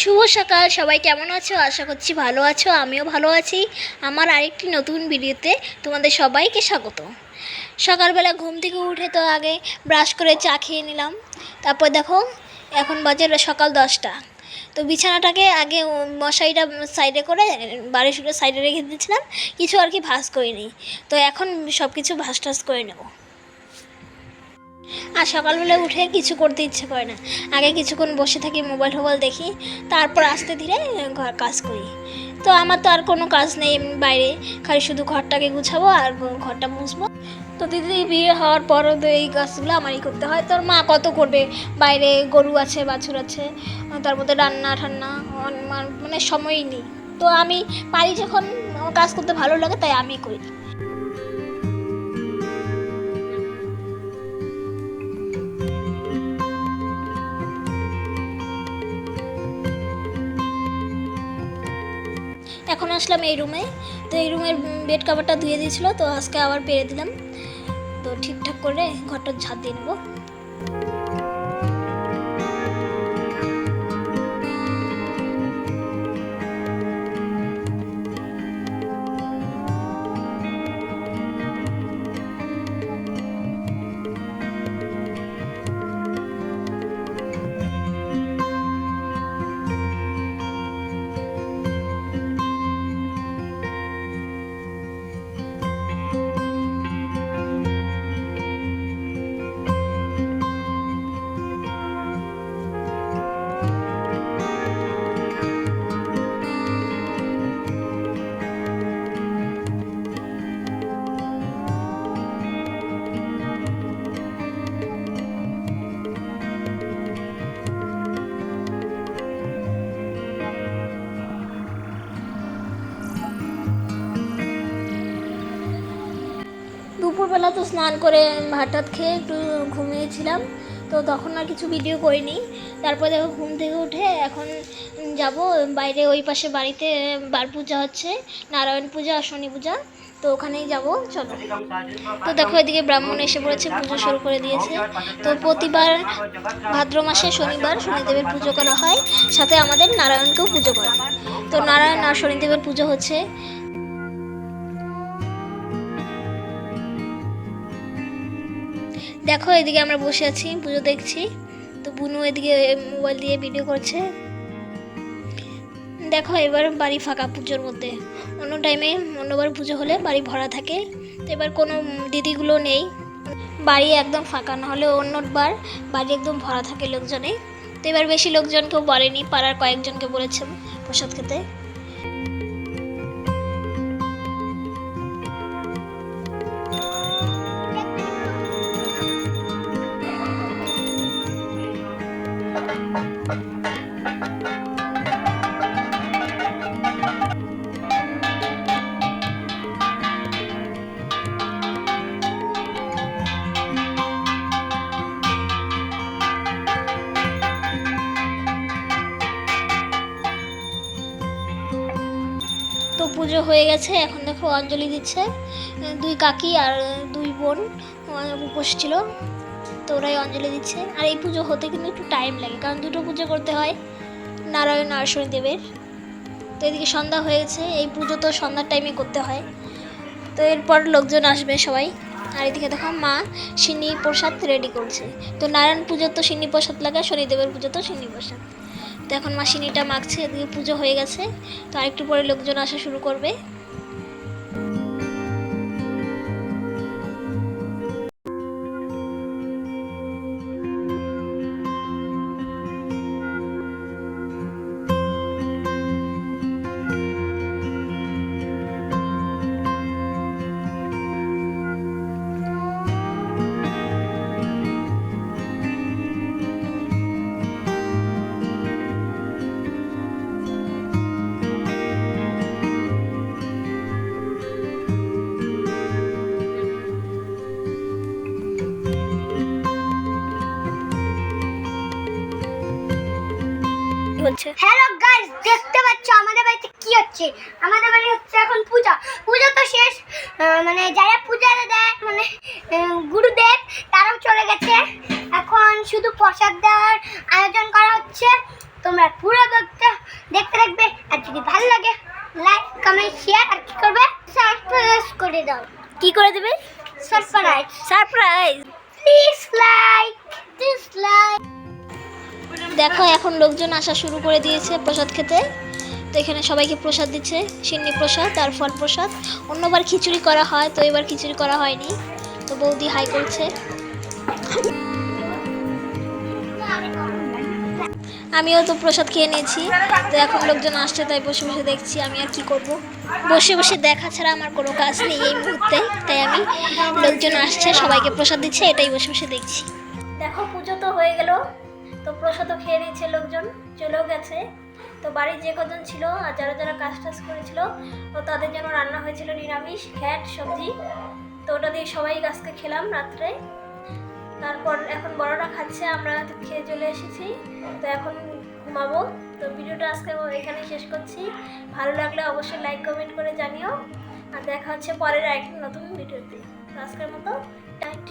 শুভ সকাল, সবাই কেমন আছো? আশা করছি ভালো আছো, আমিও ভালো আছি। আমার আরেকটি নতুন ভিডিওতে তোমাদের সবাইকে স্বাগত। সকালবেলা ঘুম থেকে উঠে তো আগে ব্রাশ করে চা খেয়ে নিলাম। তারপর দেখো, এখন বাজে সকাল দশটা। তো বিছানাটাকে আগে মশারিটা সাইডে করে বাড়ি শুলে সাইডে রেখে দিয়েছিলাম। কিছু আর কি ভাস করিনি। তো এখন সব কিছু ভাস টাস করে নেব। আর সকালবেলা উঠে কিছু করতে ইচ্ছে করে না। আগে কিছুক্ষণ বসে থাকি মোবাইল টোবাইল দেখি, তারপর আস্তে ধীরে ঘর কাজ করি। তো আমার তো আর কোনো কাজ নেই বাইরে। খালি শুধু ঘরটাকে গুছাবো আর ঘরটা মুছবো। তো দিদি, বিয়ে হওয়ার পরও তো এই কাজগুলো আমারই করতে হয়। তোর মা কত করবে? বাইরে গরু আছে, বাছুর আছে, তার মধ্যে রান্না ঠান্না মানে সময়ই নেই। তো আমি পারি যখন কাজ করতে ভালো লাগে, তাই আমি করি। এখন আসলাম এই রুমে তো এই রুমের বেড কাভারটা ধুয়ে দিয়েছিলো, তো আজকে আবার পেরে দিলাম। তো ঠিকঠাক করে ঘরটার ঝাঁপ দিয়ে নেব। দুপুরবেলা তো স্নান করে ভাতটাত খেয়ে একটু ঘুমিয়েছিলাম, তো তখন আর কিছু ভিডিও করিনি। তারপর দেখো ঘুম থেকে উঠে এখন যাব বাইরে ওই পাশে বাড়িতে বার পূজা হচ্ছে, নারায়ণ পূজা আর শনি পূজা, তো ওখানেই যাব, চলো। তো দেখো এদিকে ব্রাহ্মণ এসে পড়েছে, পুজো শুরু করে দিয়েছে। তো প্রতিবার ভাদ্র মাসে শনিবার শনিদেবের পুজো করা হয়, সাথে আমাদের নারায়ণকেও পুজো করা তো নারায়ণ আর শনিদেবের পুজো হচ্ছে। দেখো, এদিকে আমরা বসে আছি, পুজো দেখছি। তো বুনু এদিকে মোবাইল দিয়ে ভিডিও করছে। দেখো, এবার বাড়ি ফাঁকা পুজোর মধ্যে। অন্য টাইমে অন্যবার পুজো হলে বাড়ি ভরা থাকে। তো এবার কোনো দিদিগুলো নেই। বাড়ি একদম ফাঁকা, না হলে অন্যবার বাড়ি একদম ভরা থাকে লোকজনে। তো এবার বেশি লোকজন কেউ বলেনি পাড়ার কয়েকজনকে বলেছে প্রসাদ খেতে। পুজো হয়ে গেছে। এখন দেখো অঞ্জলি দিচ্ছে। দুই কাকি আর দুই বোন উপোস ছিল। তো ওরাই অঞ্জলি দিচ্ছে। আর এই পুজো হতে কিন্তু একটু টাইম লাগে, কারণ দুটো পুজো করতে হয় নারায়ণ আর শনিদেবের। তো এদিকে সন্ধ্যা হয়ে গেছে এই পুজো তো সন্ধ্যার টাইমে করতে হয়। তো এরপর লোকজন আসবে সবাই। আর এদিকে দেখো, মা সিন্নি প্রসাদ রেডি করছে। তো নারায়ণ পুজোর তো সিন্নি প্রসাদ লাগে, শনিদেবের পুজো তো সিন্নি প্রসাদ। তো এখন মাসিনিটা মাখছে, এদিকে পুজো হয়ে গেছে। তো আরেকটু পরে লোকজন আসা শুরু করবে। বলছে? হ্যালো গাইস দেখতে পাচ্ছ আমাদের বাড়িতে কি হচ্ছে? আমাদের বাড়ি হচ্ছে এখন পূজা। পূজা তো শেষ। মানে যারা পূজা দেয় মানে গুরুদেব তারাও চলে গেছে। এখন শুধু প্রসাদ দেওয়ার আয়োজন করা হচ্ছে। তোমরা পুরো দেখতে দেখতে থাকবে। আর যদি ভালো লাগে লাইক কমেন্ট শেয়ার আর কি করবে? সাবস্ক্রাইব করে দাও। কি করে দেবে? দেখো, এখন লোকজন আসা শুরু করে দিয়েছে প্রসাদ খেতে। তো এখানে সবাইকে প্রসাদ দিচ্ছে, সিন্নি প্রসাদ আর ফল প্রসাদ। অন্যবার খিচুড়ি করা হয়, তো এবার খিচুড়ি করা হয়নি। তো বৌদি হাই করছে। আমিও তো প্রসাদ খেয়ে নিয়েছি। তো এখন লোকজন আসছে, তাই বসে বসে দেখছি আমি আর কি করব। বসে বসে দেখা ছাড়া আমার কোনো কাজ নেই এই মুহূর্তে, তাই আমি লোকজন আসছে, সবাইকে প্রসাদ দিচ্ছে, এটাই বসে বসে দেখছি। দেখো, পুজো তো হয়ে গেল। তো প্রসাদও খেয়ে নিয়েছে লোকজন, চলেও গেছে। তো বাড়ির যে কজন ছিল আর যারা যারা কাজ টাজ করেছিল, তো তাদের জন্য রান্না হয়েছিল নিরামিষ, ঘ্যাট, সবজি। তো ওটা দিয়ে সবাই আজকে খেলাম রাত্রে। তারপর এখন বড়রা খাচ্ছে, আমরা খেয়ে চলে এসেছি। তো এখন ঘুমাবো। তো ভিডিওটা আজকে এখানে শেষ করছি। ভালো লাগলে অবশ্যই লাইক কমেন্ট করে জানিও। আর দেখা হচ্ছে পরের আরেকটি নতুন ভিডিওতে। আজকের মতো টাইট